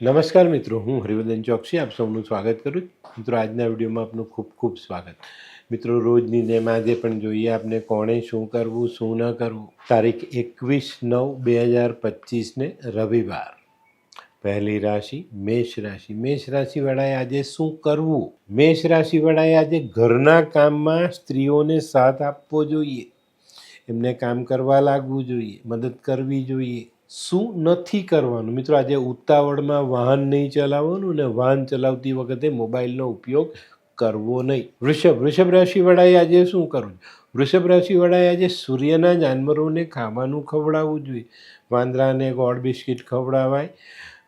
નમસ્કાર મિત્રો, હું હરિવર્ધન ચોકસી, આપ સૌનું સ્વાગત કરું. મિત્રો, આજના વિડીયોમાં આપનું ખૂબ ખૂબ સ્વાગત. મિત્રો, રોજની જેમ આજે પણ જોઈએ આપને કોણે શું કરવું, શું ન કરવું. તારીખ એકવીસ નવ બે હજાર પચીસને રવિવાર. પહેલી રાશિ મેષ રાશિ. મેષ રાશિવાળાએ આજે શું કરવું? મેષ રાશિવાળાએ આજે ઘરના કામમાં સ્ત્રીઓને સાથ આપવો જોઈએ. એમને કામ કરવા લાગવું જોઈએ, મદદ કરવી જોઈએ. શું નથી કરવાનું? મિત્રો, આજે ઉતાવળમાં વાહન નહીં ચલાવવાનું અને વાહન ચલાવતી વખતે મોબાઈલનો ઉપયોગ કરવો નહીં. વૃષભ વૃષભ રાશિવાળાએ આજે શું કરવું? વૃષભ રાશિવાળાએ આજે સૂર્યના જાનવરોને ખાવાનું ખવડાવવું જોઈએ. વાંદરાને ગોળ બિસ્કિટ ખવડાવાય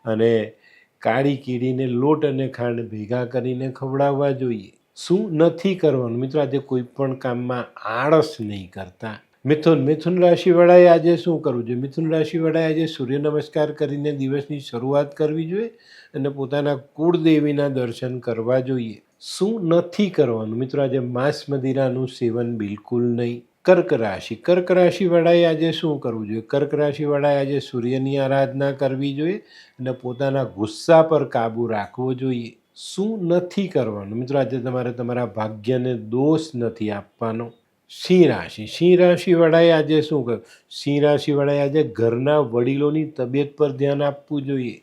અને કાળી કીડીને લોટ અને ખાંડ ભેગા કરીને ખવડાવવા જોઈએ. શું નથી કરવાનું? મિત્રો, આજે કોઈ પણ કામમાં આળસ નહીં કરતા. મિથુન મિથુન રાશિવાળાએ આજે શું કરવું જોઈએ? મિથુન રાશિવાળાએ આજે સૂર્ય નમસ્કાર કરીને દિવસની શરૂઆત કરવી જોઈએ અને પોતાના કુળદેવીના દર્શન કરવા જોઈએ. શું નથી કરવાનું? મિત્રો, આજે માંસ મદિરાનું સેવન બિલકુલ નહીં. કર્ક રાશિ. કર્ક રાશિવાળાએ આજે શું કરવું જોઈએ? કર્ક રાશિવાળાએ આજે સૂર્યની આરાધના કરવી જોઈએ અને પોતાના ગુસ્સા પર કાબૂ રાખવો જોઈએ. શું નથી કરવાનું? મિત્રો, આજે તમારે તમારા ભાગ્યને દોષ નથી આપવાનો. સિંહ રાશિ સિંહ રાશિવાળાએ આજે શું કહ્યું? સિંહ રાશિવાળાએ આજે ઘરના વડીલોની તબિયત પર ધ્યાન આપવું જોઈએ.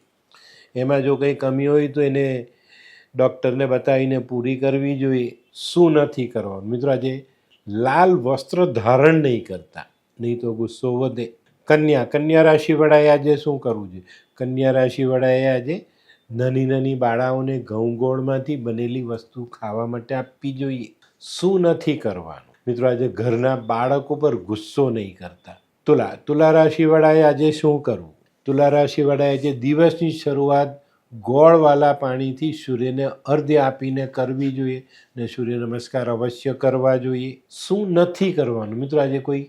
એમાં જો કંઈ કમી હોય તો એને ડૉક્ટરને બતાવીને પૂરી કરવી જોઈએ. શું નથી કરવાનું? મિત્રો, આજે લાલ વસ્ત્ર ધારણ નહીં કરતા. નહીં તો ગુસ્સો વધે. કન્યા. કન્યા રાશિવાળાએ આજે શું કરવું જોઈએ? કન્યા રાશિવાળાએ આજે નાની નાની બાળાઓને ઘઉં ગોળમાંથી બનેલી વસ્તુ ખાવા માટે આપવી જોઈએ. શું નથી કરવાનું? મિત્રો, આજે ઘરના બાળકો પર ગુસ્સો નહીં કરતા. તુલા તુલા રાશિવાળાએ આજે શું કરવું? તુલા રાશિવાળાએ આજે દિવસની શરૂઆત ગોળવાલા પાણીથી સૂર્યને અર્ધ્ય આપીને કરવી જોઈએ ને સૂર્ય નમસ્કાર અવશ્ય કરવા જોઈએ. શું નથી કરવાનું? મિત્રો, આજે કોઈ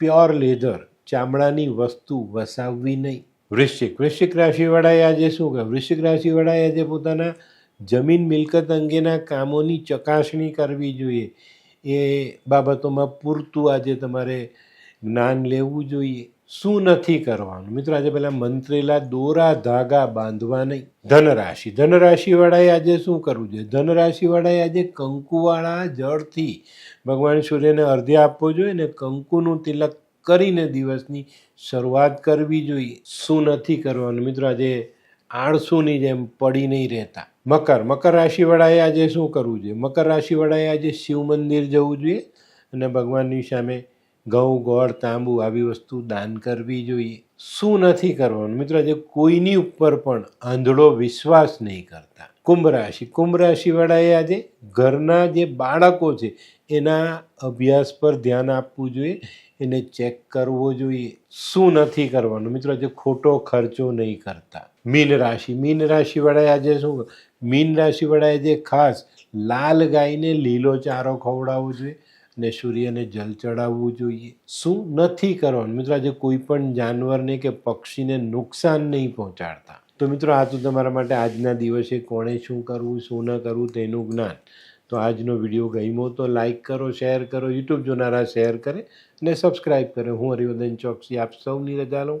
પ્યોર લેધર ચામડાની વસ્તુ વસાવવી નહીં. વૃશ્ચિક વૃશ્ચિક રાશિવાળાએ આજે શું કહે વૃશ્ચિક રાશિવાળાએ આજે પોતાના જમીન મિલકત અંગેના કામોની ચકાસણી કરવી જોઈએ. એ બાબતોમાં પૂરતું આજે તમારે જ્ઞાન લેવું જોઈએ. શું નથી કરવાનું? મિત્રો, આજે પહેલાં મંત્રેલા દોરા ધાગા બાંધવા નહીં. ધનરાશિ. ધનરાશિવાળાએ આજે શું કરવું જોઈએ? ધનરાશિવાળાએ આજે કંકુવાળા જળથી ભગવાન સૂર્યને અર્ધ્ય આપવો જોઈએ ને કંકુનું તિલક કરીને દિવસની શરૂઆત કરવી જોઈએ. શું નથી કરવાનું? મિત્રો, આજે આળસુની જેમ પડી નહીં રહેતા. મકર. મકર રાશિવાળાએ આજે શું કરવું જોઈએ? મકર રાશિવાળાએ આજે શિવ મંદિર જવું જોઈએ અને ભગવાનની સામે ઘઉં, ગોળ, તાંબુ આવી વસ્તુ દાન કરવી જોઈએ. શું નથી કરવાનું? મિત્રો, આજે કોઈની ઉપર પણ આંધળો વિશ્વાસ નહીં કરતા. કુંભ રાશિ. કુંભ રાશિવાળાએ આજે ઘરના જે બાળકો છે, એના અભ્યાસ પર ધ્યાન આપવું જોઈએ, એને ચેક કરવો જોઈએ. શું નથી કરવાનું? મિત્રો, આજે ખોટો ખર્ચો નહીં કરતા. મીન રાશિ. મીન રાશિવાળાએ આજે શું? મીન રાશિવાળાએ આજે ખાસ લાલ ગાયને લીલો ચારો ખવડાવવો જોઈએ અને સૂર્યને જલ ચડાવવું જોઈએ. શું નથી કરવાનું? મિત્રો, આજે કોઈ પણ જાનવરને કે પક્ષીને નુકસાન નહીં પહોંચાડતા. તો મિત્રો, આ તો તમારા માટે આજના દિવસે કોણે શું કરવું, શું ન કરવું તેનું જ્ઞાન. તો આજનો વીડિયો ગમ્યો તો લાઇક કરો, શેર કરો, યુટ્યુબ જોનારા શેર કરે અને સબસ્ક્રાઈબ કરે. હું હરિવર્ધન ચોકસી આપ સૌની રજા લઉં.